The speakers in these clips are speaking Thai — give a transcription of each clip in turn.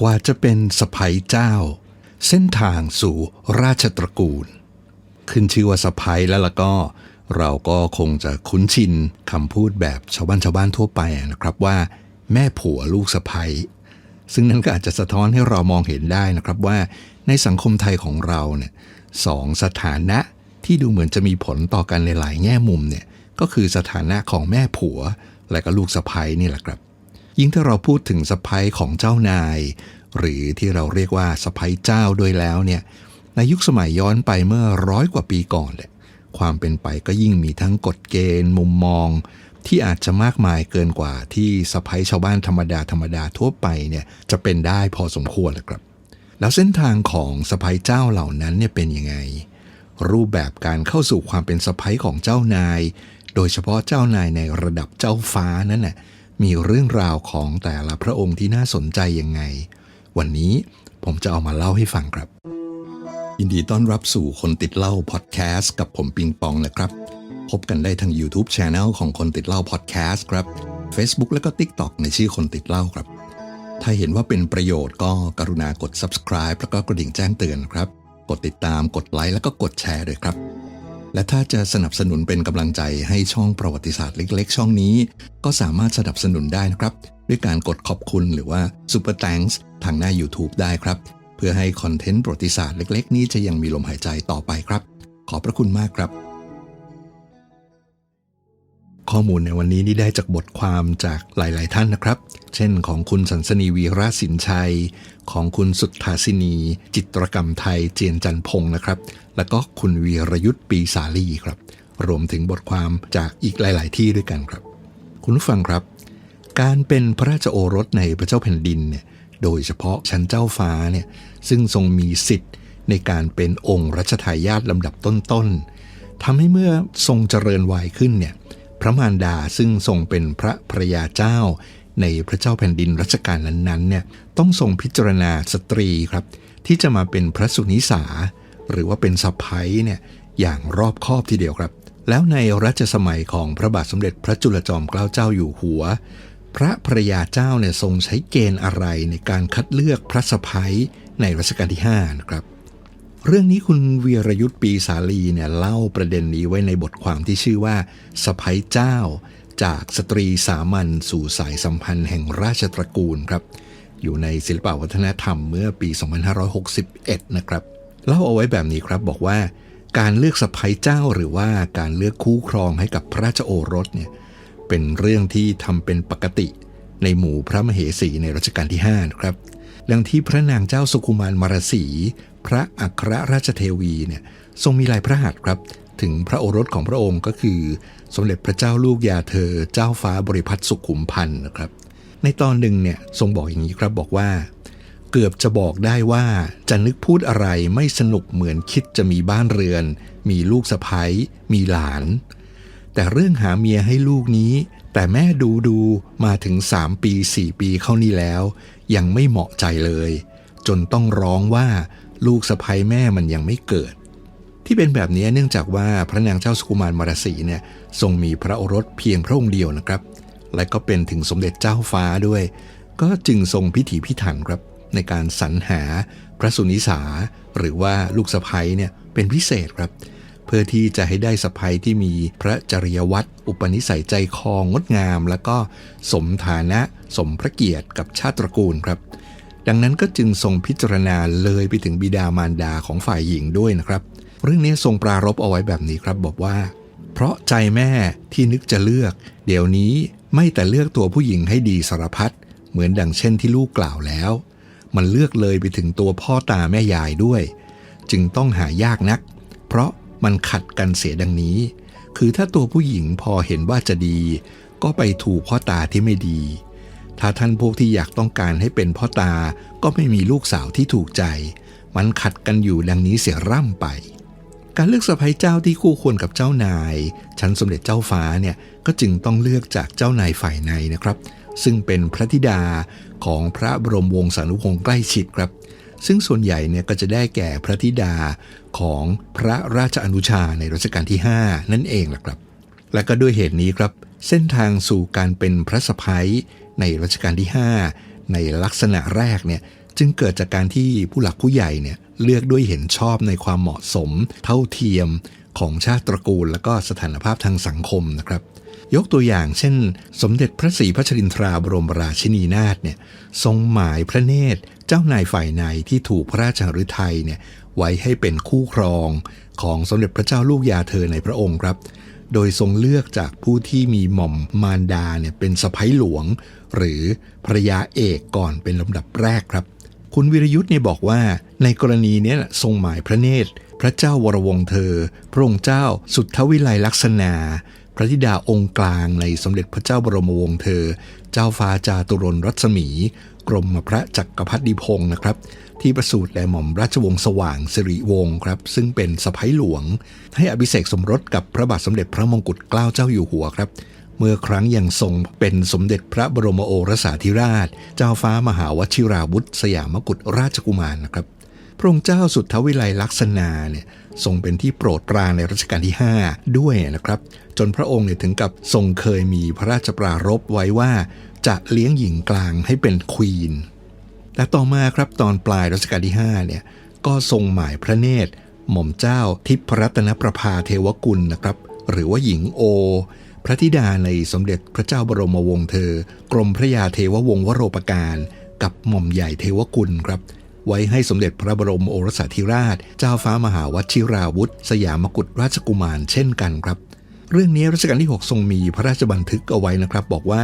กว่าจะเป็นสะพ้ยเจ้า เส้นทางสู่ราชตระกูล ขึ้นชื่อว่าสะพ้ยแล้วล่ะก็ เราก็คงจะคุ้นชินคำพูดแบบชาวบ้านชาวบ้านทั่วไปนะครับว่า แม่ผัวลูกสะพ้ยซึ่งนั้นก็อาจจะสะท้อนให้เรามองเห็นได้นะครับว่า ในสังคมไทยของเราเนี่ยสองสถานะที่ดูเหมือนจะมีผลต่อกันในหลายแง่มุมเนี่ยก็คือสถานะของแม่ผัวและก็ลูกสะพ้ยนี่แหละครับ ยิ่งถ้าเราพูดถึงสะพ้ยของเจ้านาย หรือที่เราเรียกว่าสะพ้ยเจ้าด้วยแล้วเนี่ยในยุคสมัยย้อนไปเมื่อร้อยกว่าปีก่อนแหละความเป็นไปก็ยิ่งมีทั้งกฎเกณฑ์ มุมมอง ที่อาจจะมากมายเกินกว่าที่สะพ้ยชาวบ้านธรรมดาธรรมดาทั่วไปเนี่ยจะเป็นได้พอสมควรแหละครับ แล้วเส้นทางของสะพ้ยเจ้าเหล่านั้นเนี่ยเป็นยังไง รูปแบบการเข้าสู่ความเป็นสะพ้ยของเจ้านาย โดยเฉพาะเจ้านายในระดับเจ้าฟ้านั้นน่ะ มีเรื่องราวของแต่ละพระองค์ที่น่าสนใจยังไง วันนี้ผมจะเอามาเล่าให้ฟังครับ ยินดีต้อนรับสู่คนติดเล่าพอดแคสต์กับผมปิงปองนะครับ พบกันได้ทาง YouTube c h anel ของคนติดเล่าพอดแคสต์ครับ Facebook และก็ TikTok ในชื่อคนติดเล่าครับ ถ้าเห็นว่าเป็นประโยชน์ก็กรุณากด subscribe แล้วก็กระดิ่งแจ้งเตือนครับ กดติดตามกดไลค์แล้วก็กดแชร์ด้วยครับ และถ้าจะสนับสนุนเป็นกำลังใจให้ช่องประวัติศาสตร์เล็ก ๆ ช่องนี้ ก็สามารถสนับสนุนได้นะครับ ด้วยการกดขอบคุณหรือว่า Super Thanks ทางหน้า YouTube ได้ครับ เพื่อให้คอนเทนต์ประวัติศาสตร์เล็ก ๆ นี้จะยังมีลมหายใจต่อไปครับ ขอบพระคุณมากครับ ข้อมูลในวันนี้นี่ได้จากบทความจากหลาย ๆ ท่านนะครับ เช่นของคุณสันสนีวีราสินชัย ของคุณสุทธาสินี จิตรกรรมไทยเจียนจันพงศ์นะครับ แล้วก็คุณวีรยุทธ์ปีสาลีครับ รวมถึงบทความจากอีกหลาย ๆ ที่ด้วยกันครับ คุณผู้ฟังครับ การเป็นพระราชโอรสในพระเจ้าแผ่นดินเนี่ย โดยเฉพาะชั้นเจ้าฟ้าเนี่ย ซึ่งทรงมีสิทธิ์ในการเป็นองค์รัชทายาทลำดับต้น ๆทำให้เมื่อทรงเจริญวัยขึ้นเนี่ย ระมารดาซึ่งทรงเป็นพระภรยาเจ้า ในพระเจ้าแผ่นดินรัชกาลนั้นๆเนี่ยต้องทรงพิจารณาสตรีครับ ที่จะมาเป็นพระสุนิสา หรือว่าเป็นสะพ้ยเนี่ยอย่างรอบคอบทีเดียวครับ แล้วในรัชสมัยของพระบาทสมเด็จพระจุลจอมเกล้าเจ้าอยู่หัว พระภรยาเจ้าเนี่ยทรงใช้เกณฑ์อะไรในการคัดเลือกพระสะพ้ยในรัชกาลที่5นะครับ เรื่องนี้คุณเวียรยุทธ์ปีสาลีเนี่ยเล่าประเด็นนี้ไว้ในบทความที่ชื่อว่าสะพ้ยเจ้า จากสตรีสามัญสู่สายสัมพันธ์แห่งราชตระกูลครับ อยู่ในศิลปวัฒนธรรมเมื่อปี 2561 นะครับ เล่าเอาไว้แบบนี้ครับบอกว่า การเลือกสะพ้ยเจ้าหรือว่าการเลือกคู่ครองให้กับพระราชโอรสเนี่ยเป็นเรื่องที่ทำเป็นปกติในหมู่พระมเหสีในรัชกาลที่5นะครับดังที่พระนางเจ้าสุกุมารมารสี พระอัครราชเทวีเนี่ยทรงมีลายพระหัตถ์ครับ ถึงพระโอรสของพระองค์ก็คือ สมเด็จพระเจ้าลูกยาเธอ เจ้าฟ้าบริพัตรสุขุมพันธ์นะครับ ในตอนหนึ่งเนี่ยทรงบอกอย่างนี้ครับบอกว่า เกือบจะบอกได้ว่าจะนึกพูดอะไรไม่สนุกเหมือนคิดจะมีบ้านเรือน มีลูกสะพ้ยมีหลาน แต่เรื่องหาเมียให้ลูกนี้แต่แม่ดูดูมาถึง3ปี4ปีเข้านี่แล้ว ยังไม่เหมาะใจเลย จนต้องร้องว่า ลูกสะพ้ยแม่มันยังไม่เกิด ที่เป็นแบบนี้เนื่องจากว่าพระนางเจ้าสุกุมารมารสีเนี่ยทรงมีพระโอรสเพียงพระองค์เดียวนะครับ และก็เป็นถึงสมเด็จเจ้าฟ้าด้วย ก็จึงทรงพิถีพิถันครับ ในการสรรหาพระสุนิสา หรือว่าลูกสะพ้ยเนี่ยเป็นพิเศษครับ เพื่อที่จะให้ได้สะพ้ยที่มีพระจริยวัตรอุปนิสัยใจคองดงาม แล้วก็สมฐานะสมพระเกียรติกับชาติตระกูลครับ ดังนั้นก็จึงทรงพิจารณาเลยไปถึงบิดามารดาของฝ่ายหญิงด้วยนะครับ เรื่องนี้ทรงปรารบเอาไว้แบบนี้ครับบอกว่า เพราะใจแม่ที่นึกจะเลือก เดี๋ยวนี้ไม่แต่เลือกตัวผู้หญิงให้ดีสารพัดเหมือนดังเช่นที่ลูกกล่าวแล้ว มันเลือกเลยไปถึงตัวพ่อตาแม่ยายด้วย จึงต้องหายากนัก เพราะมันขัดกันเสียดังนี้ คือถ้าตัวผู้หญิงพอเห็นว่าจะดี ก็ไปถูกพ่อตาที่ไม่ดี ถ้าท่านพวกที่อยากต้องการให้เป็นพ่อตาก็ไม่มีลูกสาวที่ถูกใจ มันขัดกันอยู่ดังนี้เสียร่ำไป การเลือกสะพ้ยเจ้าที่คู่ควรกับเจ้านาย ชั้นสมเด็จเจ้าฟ้าเนี่ยก็จึงต้องเลือกจากเจ้านายฝ่ายในนะครับ ซึ่งเป็นพระธิดาของพระบรมวงศานุวงศ์ใกล้ชิดครับ ซึ่งส่วนใหญ่เนี่ยก็จะได้แก่พระธิดาของพระราชอนุชาในรัชกาลที่ 5 นั่นเองล่ะครับ และก็ด้วยเหตุนี้ครับ เส้นทางสู่การเป็นพระสะพ้ย ในรัชกาลที่ 5 ในลักษณะแรกเนี่ยจึงเกิดจากการที่ผู้หลักผู้ใหญ่เนี่ยเลือกด้วยเห็นชอบในความเหมาะสม เท่าเทียมของชาติตระกูล และก็สถานภาพทางสังคมนะครับ ยกตัวอย่างเช่น สมเด็จพระศรีพัชรินทราบรมราชินีนาถเนี่ยทรงหมายพระเนตร เจ้านายฝ่ายในที่ถูกพระราชหฤทัยเนี่ยไว้ให้เป็นคู่ครองของสมเด็จพระเจ้าลูกยาเธอในพระองค์ครับ โดยทรงเลือกจากผู้ที่มีหม่อมมารดาเนี่ยเป็นสะพ้ยหลวง หรือภรยาเอกก่อนเป็นลำดับแรกครับ คุณวิรยุทธ์เนี่ยบอกว่า ในกรณีนี้ทรงหมายพระเนตร พระเจ้าวรวงเธอ พระองค์เจ้าสุทธวิไลลักษณา พระธิดาองค์กลางในสมเด็จพระเจ้าบรมวงศ์เธอ เจ้าฟ้าจาตุรนรัศมี กรมพระจักรพรรดิพงศ์นะครับที่ประสูติแด่หม่อมราชวงศ์สว่างสิริวงศ์ครับ ซึ่งเป็นสะพ้ยหลวง ให้อภิเษกสมรสกับพระบาทสมเด็จพระมงกุฎเกล้าเจ้าอยู่หัวครับ เมื่อครั้งยังทรงเป็นสมเด็จพระบรมโอรสาธิราช เจ้าฟ้ามหาวชิราวุธ สยามกุฎราชกุมารนะครับ พระองค์เจ้าสุทธวิไลลักษณาเนี่ยทรงเป็นที่โปรดปรานในรัชกาลที่ 5 ด้วยนะครับ จนพระองค์เนี่ยถึงกับทรงเคยมีพระราชปรารภไว้ว่า จะเลี้ยงหญิงกลางให้เป็นควีนแต่ต่อมาครับตอนปลายรัชกาลที่5เนี่ยก็ทรงหมายพระเนตร หม่อมเจ้าทิพรัตนประภาเทวกุลนะครับ หรือว่าหญิงโอ พระธิดาในสมเด็จพระเจ้าบรมวงศ์เธอ กรมพระยาเทววงศ์วโรปการกับหม่อมใหญ่เทวกุลครับ ไว้ให้สมเด็จพระบรมโอรสาธิราช เจ้าฟ้ามหาวชิราวุธ สยามกุฎราชกุมารเช่นกันครับ เรื่องนี้รัชกาลที่ 6 ทรงมีพระราชบันทึกเอาไว้นะครับ บอกว่า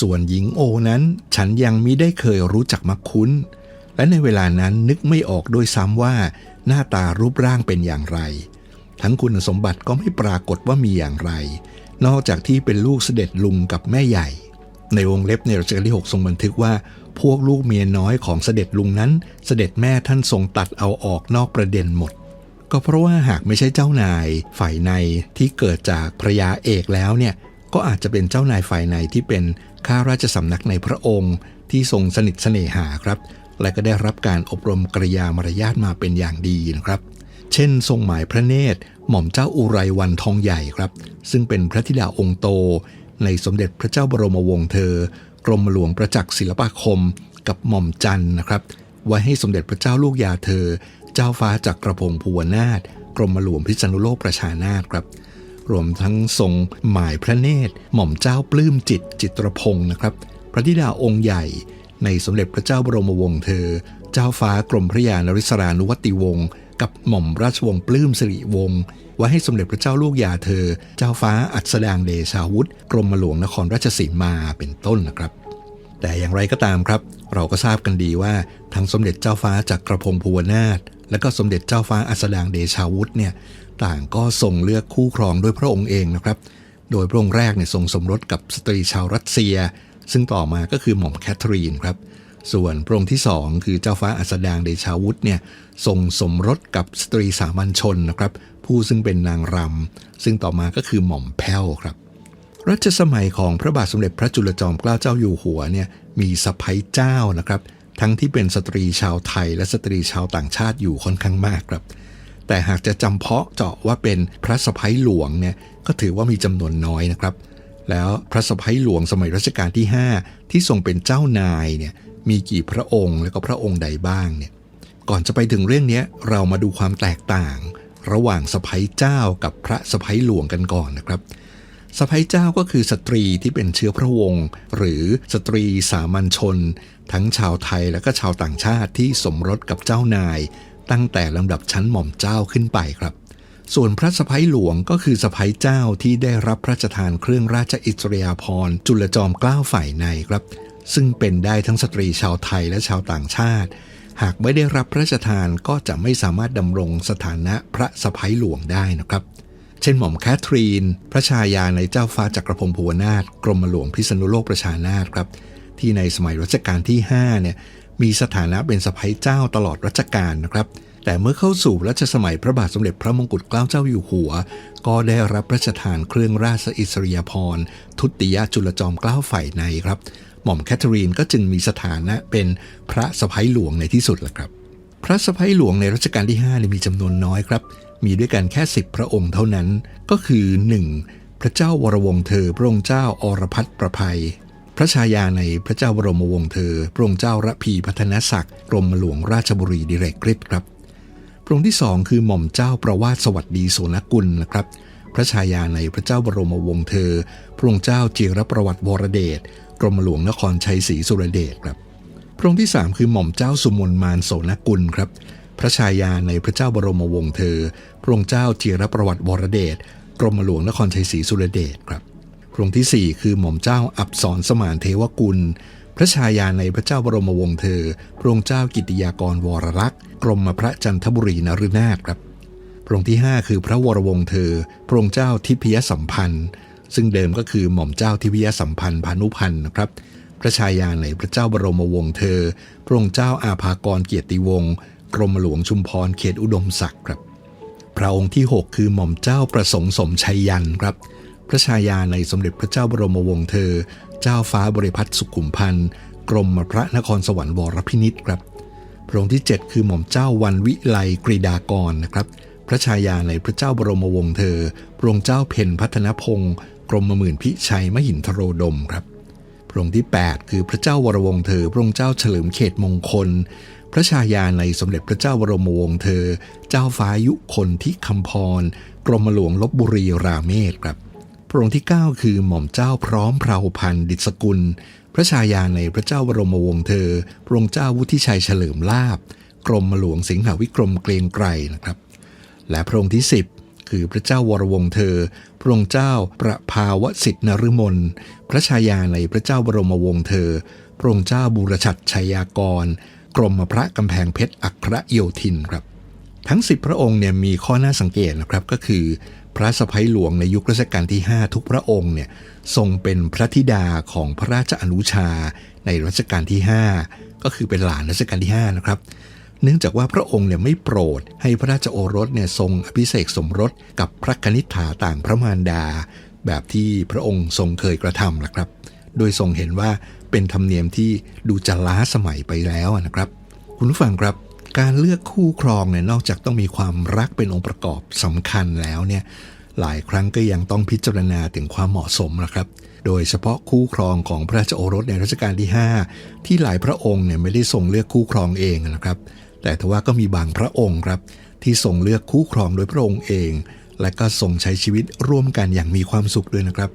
ส่วนหญิงโอนั้นฉันยังมิได้เคยรู้จักมักคุ้น และในเวลานั้นนึกไม่ออกด้วยซ้ำว่า หน้าตารูปร่างเป็นอย่างไร ทั้งคุณสมบัติก็ไม่ปรากฏว่ามีอย่างไร นอกจากที่เป็นลูกเสด็จลุงกับแม่ใหญ่ ในวงเล็บในรัชกาลที่ 6 ทรงบันทึกว่า พวกลูกเมียน้อยของเสด็จลุงนั้น เสด็จแม่ท่านทรงตัดเอาออกนอกประเด็นหมด ก็เพราะว่าหากไม่ใช่เจ้านายฝ่ายในที่เกิดจากภระยาเอกแล้วเนี่ยก็อาจจะเป็นเจ้านายฝ่ายในที่เป็นข้าราชสำนักในพระองค์ ที่ทรงสนิทเสน่หาครับ และก็ได้รับการอบรมกริยามารยาทมาเป็นอย่างดีนะครับ เช่น ทรงหมายพระเนตร หม่อมเจ้าอุไรวันทองใหญ่ครับ ซึ่งเป็นพระธิดาองค์โต ในสมเด็จพระเจ้าบรมวงศ์เธอ กรมหลวงประจักษ์ศิลปาคม กับหม่อมจันทร์นะครับ ไว้ให้สมเด็จพระเจ้าลูกยาเธอ เจ้าฟ้าจากรพงภูวนาถกรมหลวงพิษณุโลกประชานาถครับ รวมทั้งทรงหมายพระเนตร หม่อมเจ้าปลื้มจิตจิตรพงศ์นะครับ พระธิดาองค์ใหญ่ในสมเด็จพระเจ้าบรมวงศ์เธอ เจ้าฟ้ากรมพระยานริศรานุวัติวงศ์ กับหม่อมราชวงศ์ปลื้มสิริวงศ์ไว้ให้สมเด็จพระเจ้าลูกยาเธอ เจ้าฟ้าอัศดางเดชาวุธกรมหลวงนครราชสีมาเป็นต้นนะครับ แต่อย่างไรก็ตามครับ เราก็ทราบกันดีว่าทั้งสมเด็จเจ้าฟ้าจากกระพงภูวนาถและก็สมเด็จเจ้าฟ้าอัสดางเดชาวุธเนี่ยต่างก็ทรงเลือกคู่ครองด้วยพระองค์เองนะครับ โดยพระองค์แรกเนี่ยทรงสมรสกับสตรีชาวรัสเซีย ซึ่งต่อมาก็คือหม่อมแคทเธอรีนครับ ส่วนพระองค์ที่สองคือเจ้าฟ้าอัสดางเดชาวุธเนี่ยทรงสมรสกับสตรีสามัญชนนะครับ ผู้ซึ่งเป็นนางรำซึ่งต่อมาก็คือหม่อมแพ้วครับ รัชสมัยของพระบาทสมเด็จพระจุลจอมเกล้าเจ้าอยู่หัวเนี่ยมีสะพ้ยเจ้านะครับ ทั้งที่เป็นสตรีชาวไทยและสตรีชาวต่างชาติอยู่ค่อนข้างมากครับ แต่หากจะจำเพาะเจาะว่าเป็นพระสะพ้ยหลวงเนี่ยก็ถือว่ามีจำนวนน้อยนะครับ แล้วพระสะพ้ยหลวงสมัยรัชกาลที่ 5 ที่ทรงเป็นเจ้านายเนี่ย มีกี่พระองค์และก็พระองค์ใดบ้างเนี่ยก่อนจะไปถึงเรื่องนี้เรามาดูความแตกต่าง ระหว่างสะพ้ยเจ้ากับพระสะพ้ยหลวงกันก่อนนะครับสะพ้ยเจ้าก็คือสตรีที่เป็นเชื้อพระวงศ์หรือสตรีสามัญชน ทั้งชาวไทยและก็ชาวต่างชาติที่สมรสกับเจ้านาย ตั้งแต่ลำดับชั้นหม่อมเจ้าขึ้นไปครับ ส่วนพระสะพ้ยหลวงก็คือสะพ้ยเจ้าที่ได้รับพระราชทานเครื่องราชอิสริยาภรณ์จุลจอมเกล้าฝ่ายในครับ ซึ่งเป็นได้ทั้งสตรีชาวไทยและชาวต่างชาติ หากไม่ได้รับพระราชทานก็จะไม่สามารถดำรงสถานะพระสะพ้ยหลวงได้นะครับ เช่นหม่อมแคทรีน พระชายาในเจ้าฟ้าจักรพงศ์ภูวนาถกรมหลวงพิษณุโลกประชานาถครับ ที่ในสมัยรัชกาลที่5เนี่ยมีสถานะเป็นสะพ้ยเจ้าตลอดรัชกาลนะครับแต่เมื่อเข้าสู่รัชสมัยพระบาทสมเด็จพระมงกุฎเกล้าเจ้าอยู่หัว ก็ได้รับพระราชทานเครื่องราชอิสริยาภรณ์ทุติยจุลจอมเกล้าฝ่ายในครับ หม่อมแคทเธอรีนก็จึงมีสถานะเป็นพระสะพ้ยหลวงในที่สุดแหละครับ พระสะพ้ยหลวงในรัชกาลที่5เนี่ยมีจำนวนน้อยครับ มีด้วยกันแค่สิบพระองค์เท่านั้น ก็คือ 1. พระเจ้าวรวงเธอ พระองค์เจ้าอรพัฒประภัย พระชายาในพระเจ้าบรมวงศ์เธอ พระองค์เจ้าระพีพัฒนศักดิ์กรมหลวงราชบุรีดิเรกฤทธิ์ครับพระองค์ที่สองคือหม่อมเจ้าประวาสสวัสดีโสนกุลนะครับพระชายาในพระเจ้าบรมวงศ์เธอ พระองค์เจ้าจิรประวัติวรเดช กรมหลวงนครชัยศรีสุรเดชครับ พระองค์ที่สามคือหม่อมเจ้าสุมนมานโสนกุลครับ พระชายาในพระเจ้าบรมวงศ์เธอ พระองค์เจ้าจิรประวัติวรเดชกรมหลวงนครชัยศรีสุรเดชครับ พระองค์ที่ 4 คือหม่อมเจ้าอับสรสมานเทวกุล พระชายาในพระเจ้าบรมวงศ์เธอ พระองค์เจ้ากิติยากรวรรักษ์กรมพระจันทบุรีนฤนาถครับพระองค์ที่ 5 คือพระวรวงศ์เธอ พระองค์เจ้าทิพยสัมพันธ์ ซึ่งเดิมก็คือหม่อมเจ้าทิพยสัมพันธ์พานุพันธ์นะครับ พระชายาในพระเจ้าบรมวงศ์เธอ พระองค์เจ้าอาภากรเกียรติวงศ์กรมหลวงชุมพรเขตอุดมศักดิ์ครับพระองค์ที่ 6 คือหม่อมเจ้าประสงค์สมชัยยันครับ พระชายาในสมเด็จพระเจ้าบรมวงศ์เธอ เจ้าฟ้าบริพัตรสุขุมพันธ์กรมพระนครสวรรค์วรพินิษครับ พระองค์ที่ 7 คือหม่อมเจ้าวันวิไลกรีดากรนะครับ พระชายาในพระเจ้าบรมวงศ์เธอ พระองค์เจ้าเพ็ญพัฒนพงศ์กรมหมื่นพิชัยมหินทโรดมครับ พระองค์ที่ 8 คือพระเจ้าวรวงศ์เธอ พระองค์เจ้าเฉลิมเขตมงคล พระชายาในสมเด็จพระเจ้าบรมวงศ์เธอ เจ้าฟ้ายุคนที่คำพร กรมหลวงลบบุรีราเมศครับ พระองค์ที่ 9 คือหม่อมเจ้าพร้อมเพราพันธ์ดิษกุล พระชายาในพระเจ้าบรมวงศ์เธอ พระองค์เจ้าวุฒิชัยเฉลิมลาบกรมหลวงสิงหาวิกรมเกรียงไกรนะครับ และพระองค์ที่ 10 คือพระเจ้าวรวงเธอ พระองค์เจ้าประภาวสิทธินฤมลพระชายาในพระเจ้าบรมวงศ์เธอ พระองค์เจ้าบูรชัดชัยยากร กรมพระกำแพงเพชรอัครโยธินครับ ทั้ง 10 พระองค์เนี่ยมีข้อน่าสังเกตนะครับก็คือ พระสะพ้ยหลวงในยุครัชกาลที่ 5 ทุกพระองค์เนี่ยทรงเป็นพระธิดาของพระราชอนุชาในรัชกาลที่ 5 ก็คือเป็นหลานรัชกาลที่5นะครับ เนื่องจากว่าพระองค์เนี่ยไม่โปรด ให้พระราชโอรสเนี่ยทรงอภิเษกสมรสกับพระกนิษฐาต่างพระมารดา แบบที่พระองค์ทรงเคยกระทำนะครับ โดยทรงเห็นว่าเป็นธรรมเนียมที่ดูจะล้าสมัยไปแล้วนะครับ คุณผู้ฟังครับการเลือกคู่ครองเนี่ยนอกจากต้องมีความรักเป็นองค์ประกอบสำคัญแล้วเนี่ยหลายครั้งก็ยังต้องพิจารณาถึงความเหมาะสมนะครับ โดยเฉพาะคู่ครองของพระราชโอรสในรัชกาลที่ 5 ที่หลายพระองค์เนี่ยไม่ได้ทรงเลือกคู่ครองเองนะครับ แต่ทว่าก็มีบางพระองค์ครับที่ทรงเลือกคู่ครองโดยพระองค์เอง และก็ทรงใช้ชีวิตร่วมกันอย่างมีความสุขด้วยนะครับ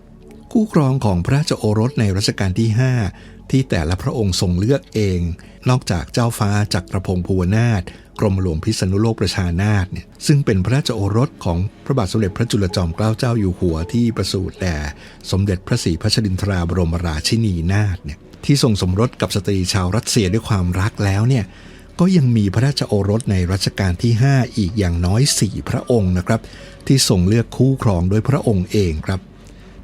คู่ครองของพระราชโอรสในรัชกาลที่ 5 ที่แต่ละพระองค์ทรงเลือกเอง นอกจากเจ้าฟ้าจักรพงศ์ภูวนาถกรมหลวงพิษณุโลกประชานาถเนี่ยซึ่งเป็นพระราชโอรสของพระบาทสมเด็จพระจุลจอมเกล้าเจ้าอยู่หัวที่ประสูติแด่สมเด็จพระศรีพัชรินทราบรมราชินีนาถเนี่ยที่ทรงสมรสกับสตรีชาวรัสเซียด้วยความรักแล้วเนี่ย ก็ยังมีพระราชโอรสในรัชกาลที่ 5 อีกอย่างน้อย 4 พระองค์นะครับ ที่ทรงเลือกคู่ครองโดยพระองค์เองครับ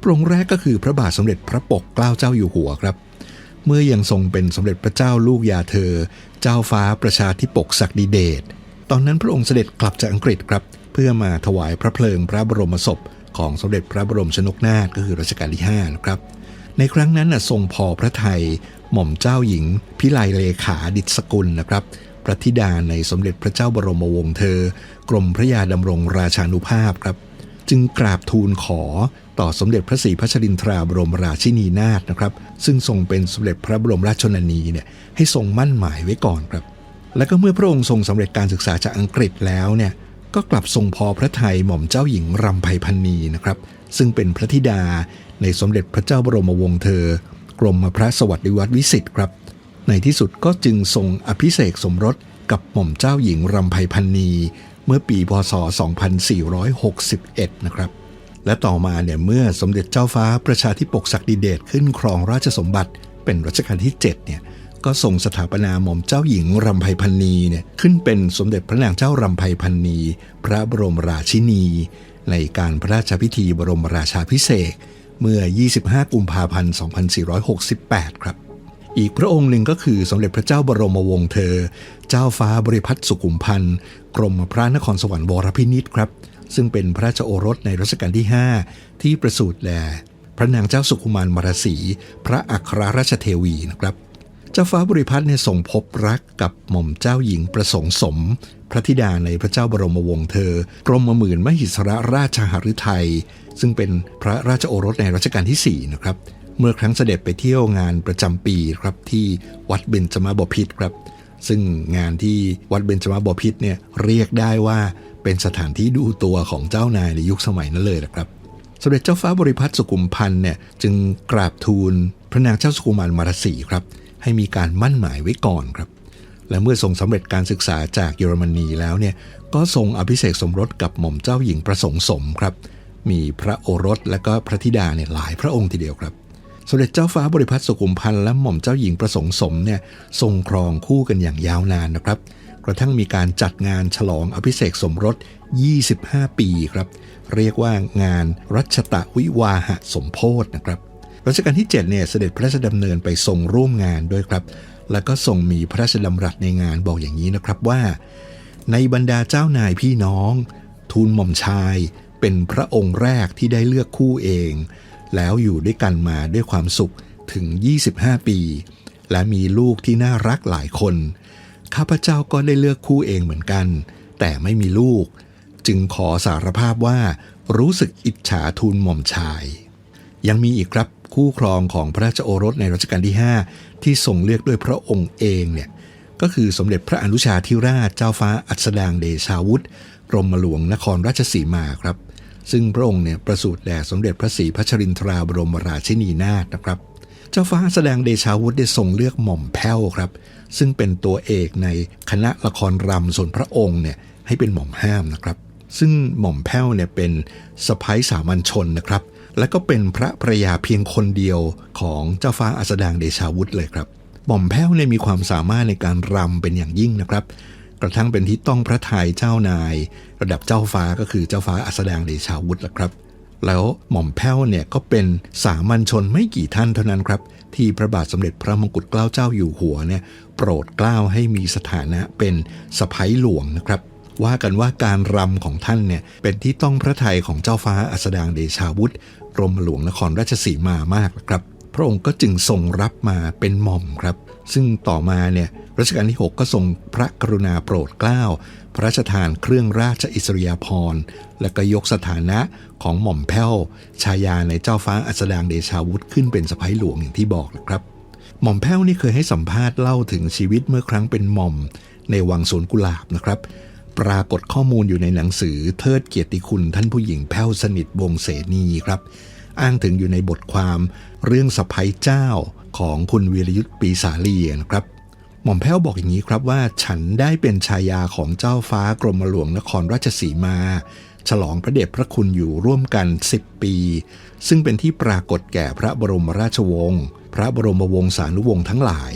พระองค์แรกก็คือพระบาทสมเด็จพระปกเกล้าเจ้าอยู่หัวครับ เมื่อยังทรงเป็นสมเด็จพระเจ้าลูกยาเธอ เจ้าฟ้าประชาธิปกศักดิเดชตอนนั้นพระองค์เสด็จกลับจากอังกฤษครับ เพื่อมาถวายพระเพลิงพระบรมศพ ของสมเด็จพระบรมชนกนาถก็คือรัชกาลที่5นะครับในครั้งนั้นนะทรงพอพระไทยหม่อมเจ้าหญิง พิไลเลขาดิษสกุลนะครับ ระธิดาในสมเด็จพระเจ้าบรมวงศ์เธอ กรมพระยาดำรงราชานุภาพครับ จึงกราบทูลขอต่อสมเด็จพระศรีพัชรินทราบรมราชินีนาถนะครับ ซึ่งทรงเป็นสมเด็จพระบรมราชชนนีเนี่ยให้ทรงมั่นหมายไว้ก่อนครับ และก็เมื่อพระองค์ทรงสำเร็จการศึกษาจากอังกฤษแล้วเนี่ยก็กลับทรงพอพระไทยหม่อมเจ้าหญิงรำไพพันนีนะครับ ซึ่งเป็นพระธิดาในสมเด็จพระเจ้าบรมวงศ์เธอ กรมพระสวัสดิวัตรวิสิทธิ์ครับ ในที่สุดก็จึงทรงอภิเษกสมรสกับหม่อมเจ้าหญิงรำไพพันนีเมื่อปีพศ 2461 นะครับ และต่อมาเนี่ยเมื่อสมเด็จเจ้าฟ้าประชาธิปกศักดิเดชขึ้นครองราชสมบัติ เป็นรัชกาลที่ 7 เนี่ยก็ทรงสถาปนาหม่อมเจ้าหญิงรำไพพันนีเนี่ยขึ้นเป็นสมเด็จพระนางเจ้ารำไพพันนีพระบรมราชินี ในการพระราชพิธีบรมราชาพิเศษเมื่อ 25 กุมภาพันธ์ 2468 ครับ อีกพระองค์หนึ่งก็คือสมเด็จพระเจ้าบรมวงศ์เธอ เจ้าฟ้าบริพัตรสุขุมพันธ์กรมพระนครสวรรค์วรพินิษครับ ซึ่งเป็นพระราชโอรสในรัชกาลที่ 5 ที่ประสูติแด่พระนางเจ้าสุขุมารมารสี พระอัครราชเทวีนะครับ เจ้าฟ้าบริพัตรเนี่ยทรงพบรักกับหม่อมเจ้าหญิงประสงค์สม พระธิดาในพระเจ้าบรมวงศ์เธอ กรมหมื่นมหิสรราชหฤทัยซึ่งเป็นพระราชโอรสในรัชกาลที่4นะครับ เมื่อครั้งเสด็จไปเที่ยวงานประจำปีครับที่วัดเบญจมาบพิตรครับ ซึ่งงานที่วัดเบญจมาบพิตรเนี่ยเรียกได้ว่าเป็นสถานที่ดูตัวของเจ้านายในยุคสมัยนั้นเลยนะครับสมเด็จเจ้าฟ้าบริพัตรสุขุมพันธ์เนี่ยจึงกราบทูลพระนางเจ้าสุขุมารมารสีครับ ให้มีการมั่นหมายไว้ก่อนครับ และเมื่อทรงสำเร็จการศึกษาจากเยอรมนีแล้วเนี่ยก็ทรงอภิเษกสมรสกับหม่อมเจ้าหญิงประสงค์สมครับ มีพระโอรสและก็พระธิดาเนี่ยหลายพระองค์ทีเดียวครับ สมเด็จเจ้าฟ้าบริพัตรสุขุมพันธ์และหม่อมเจ้าหญิงประสงค์สมเนี่ยทรงครองคู่กันอย่างยาวนานนะครับ กระทั่งมีการจัดงานฉลองอภิเษกสมรส 25 ปีครับ เรียกว่างานรัชตะวิวาหะสมโพธนะครับรัชกาลที่7เนี่ยเสด็จพระราชดำเนินไปทรงร่วมงานด้วยครับ แล้วก็ทรงมีพระราชดำรัสในงานบอกอย่างนี้นะครับว่า ในบรรดาเจ้านายพี่น้อง ทูลหม่อมชายเป็นพระองค์แรกที่ได้เลือกคู่เอง แล้วอยู่ด้วยกันมาด้วยความสุขถึง 25 ปี และมีลูกที่น่ารักหลายคน ข้าพเจ้าก็ได้เลือกคู่เองเหมือนกัน แต่ไม่มีลูก จึงขอสารภาพว่ารู้สึกอิจฉาทูลหม่อมชาย ยังมีอีกครับคู่ครองของพระราชโอรสในรัชกาลที่ 5 ที่ทรงเลือกด้วยพระองค์เองเนี่ยก็คือสมเด็จพระอนุชาธิราชเจ้าฟ้าอัสดางเดชาวุธกรมหลวงนครราชสีมาครับ ซึ่งพระองค์เนี่ยประสูติแด่สมเด็จพระศรีพัชรินทราบรมราชินีนาถนะครับ เจ้าฟ้าแสดงเดชาวุฒิได้ทรงเลือกหม่อมแพ้วครับ ซึ่งเป็นตัวเอกในคณะละครรำส่วนพระองค์เนี่ยให้เป็นหม่อมห้ามนะครับ ซึ่งหม่อมแพ้วเนี่ยเป็นสะพ้ยสามัญชนนะครับ และก็เป็นพระภรยาเพียงคนเดียวของเจ้าฟ้าอัสดางเดชาวุฒิเลยครับหม่อมแพ้วเนี่ยมีความสามารถในการรำเป็นอย่างยิ่งนะครับ กระทั่งเป็นที่ต้องพระทัยเจ้านาย ระดับเจ้าฟ้าก็คือเจ้าฟ้าอัสดางเดชาวุฒิละครับ แล้วหม่อมแพ้วเนี่ยก็เป็นสามัญชนไม่กี่ท่านเท่านั้นครับ ที่พระบาทสมเด็จพระมงกุฎเกล้าเจ้าอยู่หัวเนี่ยโปรดเกล้าให้มีสถานะเป็นสะพ้ยหลวงนะครับว่ากันว่าการรำของท่านเนี่ยเป็นที่ต้องพระทัยของเจ้าฟ้าอัสดางเดชาวุฒิกรมหลวงนครราชสีมามากนะครับ พระองค์ก็จึงทรงรับมาเป็นหม่อมครับ ซึ่งต่อมาเนี่ยรัชกาลที่ 6 ก็ทรงพระกรุณาโปรดเกล้า พระราชทานเครื่องราชอิสริยาภรณ์และก็ยกสถานะของหม่อมแพ้วชายาในเจ้าฟ้าอัสดางเดชาวุฒิขึ้นเป็นสะพ้ยหลวงอย่างที่บอกนะครับหม่อมแพ้วนี่เคยให้สัมภาษณ์เล่าถึงชีวิตเมื่อครั้งเป็นหม่อมในวังสวนกุหลาบนะครับ ปรากฏข้อมูลอยู่ในหนังสือเทิดเกียรติคุณท่านผู้หญิงแพ้วสนิทวงเสนีครับ อ้างถึงอยู่ในบทความเรื่องสะพ้ยเจ้า ของคุณวีรยุทธ์ปีสาลีนะครับ หม่อมแพ้วบอกอย่างนี้ครับว่าฉันได้เป็นชายาของเจ้าฟ้ากรมหลวงนครราชสีมา ฉลองพระเดชพระคุณอยู่ร่วมกัน 10 ปี ซึ่งเป็นที่ปรากฏแก่พระบรมราชวงศ์พระบรมวงศานุวงศ์ทั้งหลาย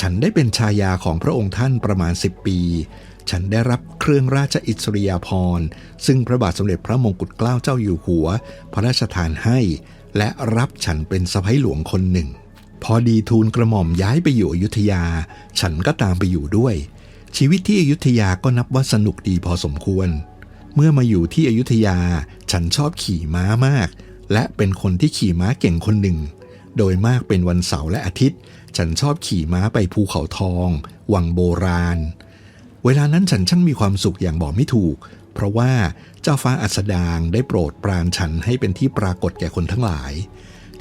ฉันได้เป็นชายาของพระองค์ท่านประมาณ 10 ปี ฉันได้รับเครื่องราชอิสริยาภรณ์ซึ่งพระบาทสมเด็จพระมงกุฎเกล้าเจ้าอยู่หัว พระราชทานให้ และรับฉันเป็นสะใภ้หลวงคนหนึ่ง พอดีทูลกระหม่อมย้ายไปอยู่อยุธยา ฉันก็ตามไปอยู่ด้วย ชีวิตที่อยุธยาก็นับว่าสนุกดีพอสมควร เมื่อมาอยู่ที่อยุธยา ฉันชอบขี่ม้ามาก และเป็นคนที่ขี่ม้าเก่งคนหนึ่ง โดยมากเป็นวันเสาร์และอาทิตย์ ฉันชอบขี่ม้าไปภูเขาทอง วังโบราณ เวลานั้นฉันช่างมีความสุขอย่างบอกไม่ถูก เพราะว่าเจ้าฟ้าอัสดางได้โปรดปรานฉันให้เป็นที่ปรากฏแก่คนทั้งหลาย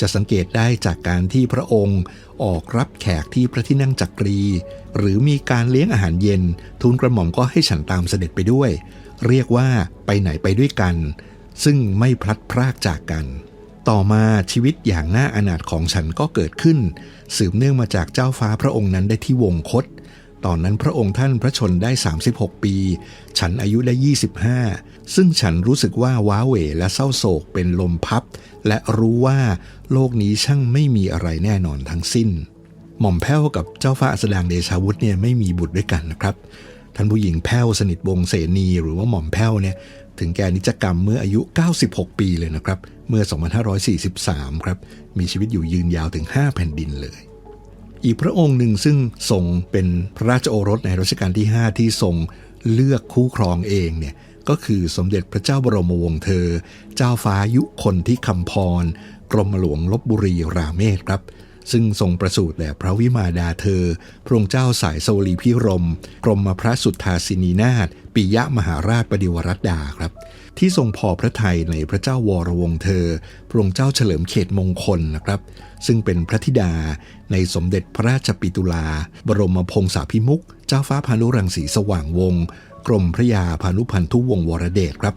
จะสังเกตได้จากการที่พระองค์ออกรับแขกที่พระที่นั่งจักรี หรือมีการเลี้ยงอาหารเย็น ทูลกระหม่อมก็ให้ฉันตามเสด็จไปด้วย เรียกว่าไปไหนไปด้วยกัน ซึ่งไม่พลัดพรากจากกัน ต่อมาชีวิตอย่างน่าอนาถของฉันก็เกิดขึ้น สืบเนื่องมาจากเจ้าฟ้าพระองค์นั้นได้ที่วงคต ตอนนั้นพระองค์ท่านพระชนได้ 36 ปี ฉันอายุได้ 25 ซึ่งฉันรู้สึกว่าว้าเหวและเศร้าโศกเป็นลมพับ และรู้ว่าโลกนี้ช่างไม่มีอะไรแน่นอนทั้งสิ้น หม่อมแพ้วกับเจ้าฟ้าอัสดางเดชาวุฒิเนี่ยไม่มีบุตรด้วยกันนะครับท่านผู้หญิงแพ้วสนิทวงศ์เสนีหรือว่าหม่อมแพ้วเนี่ยถึงแก่นิจกรรมเมื่ออายุ 96 ปีเลยนะครับ เมื่อ 2543 ครับ มีชีวิตอยู่ยืนยาวถึง 5 แผ่นดินเลย อีกพระองค์หนึ่งซึ่งทรงเป็นพระราชโอรสในรัชกาลที่ 5 ที่ทรงเลือกคู่ครองเองเนี่ยก็คือสมเด็จพระเจ้าบรมวงศ์เธอ เจ้าฟ้ายุคนที่คำพร กรมหลวงลบบุรีราเมศครับ ซึ่งทรงประสูติแด่พระวิมาดาเธอ พระองค์เจ้าสายสวลีพิรม กรมพระสุทธาสินีนาถปิยะมหาราชปฏิวรัตดาครับ ที่ทรงพอพระทัยในพระเจ้าวรวงเธอ พระองค์เจ้าเฉลิมเขตมงคลนะครับ ซึ่งเป็นพระธิดาในสมเด็จพระราชปิตุลา บรมพงศาภิมุกเจ้าฟ้าพานุรังสีสว่างวงศ์กรมพระยาพานุพันธุวงศ์วรเดชครับ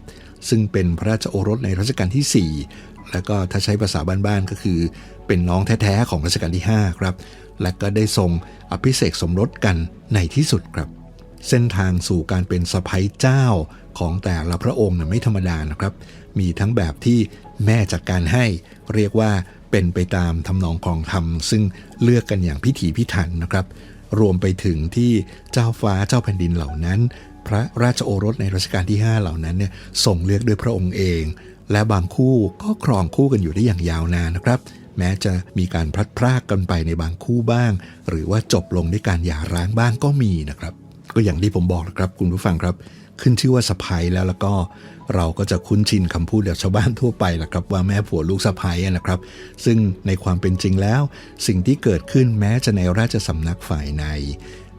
ซึ่งเป็นพระราชโอรสในรัชกาลที่ 4 แล้วก็ถ้าใช้ภาษาบ้านๆก็คือเป็นน้องแท้ๆของรัชกาลที่ 5 ครับ และก็ได้ทรงอภิเษกสมรสกันในที่สุดครับ เส้นทางสู่การเป็นสะพ้ยเจ้าของแต่ละพระองค์นะไม่ธรรมดานะครับ มีทั้งแบบที่แม่จัดการให้เรียกว่าเป็นไปตามทำนองครองธรรม ซึ่งเลือกกันอย่างพิถีพิถันนะครับ รวมไปถึงที่เจ้าฟ้าเจ้าแผ่นดินเหล่านั้น พระราชโอรสในรัชกาลที่ 5 เหล่านั้นเนี่ยส่งเลือกด้วยพระองค์เอง และบางคู่ก็ครองคู่กันอยู่ได้อย่างยาวนานนะครับ แม้จะมีการพลัดพรากกันไปในบางคู่บ้าง หรือว่าจบลงด้วยการหย่าร้างบ้างก็มีนะครับ ก็อย่างที่ผมบอกนะครับ คุณผู้ฟังครับ ขึ้นชื่อว่าสะพายแล้วแล้วก็เราก็จะคุ้นชินคำพูดแบบชาวบ้านทั่วไปแหละครับ ว่าแม่ผัวลูกสะพายนะครับ ซึ่งในความเป็นจริงแล้ว สิ่งที่เกิดขึ้นแม้จะในราชสำนักฝ่ายใน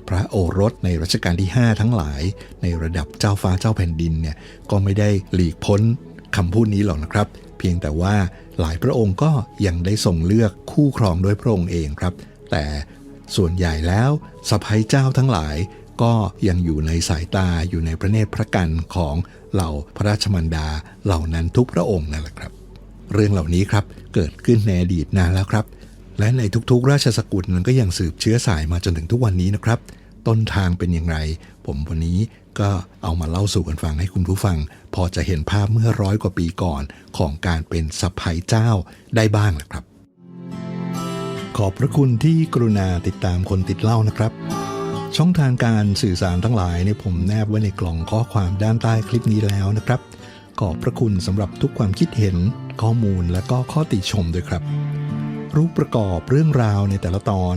พระโอรสในรัชกาลที่ 5 ทั้งหลาย ในระดับเจ้าฟ้าเจ้าแผ่นดินเนี่ยก็ไม่ได้หลีกพ้น คำพูดนี้หรอกนะครับ เพียงแต่ว่าหลายพระองค์ก็ยังได้ทรงเลือกคู่ครองด้วยพระองค์เองครับ แต่ส่วนใหญ่แล้วสะพ้ยเจ้าทั้งหลายก็ยังอยู่ในสายตาอยู่ในพระเนตรพระกันของเหล่าพระราชมันดาเหล่านั้นทุกพระองค์นั่นแหละครับ เรื่องเหล่านี้ครับเกิดขึ้นในอดีตนานแล้วครับ และในทุกๆ ราชสกุลนั้นก็ยังสืบเชื้อสายมาจนถึงทุกวันนี้นะครับ ต้นทางเป็นอย่างไร ผมวันนี้ ก็เอามาเล่าสู่กันฟังให้คุณผู้ฟัง พอจะเห็นภาพเมื่อร้อยกว่าปีก่อนของการเป็นสะพ้ยเจ้าได้บ้างนะครับ ขอบพระคุณที่กรุณาติดตามคนติดเล่านะครับ ช่องทางการสื่อสารทั้งหลายเนี่ยผมแนบไว้ในกล่องข้อความด้านใต้คลิปนี้แล้วนะครับ ขอบพระคุณสำหรับทุกความคิดเห็น ข้อมูลและก็ข้อติชมด้วยครับ รูปประกอบเรื่องราวในแต่ละตอน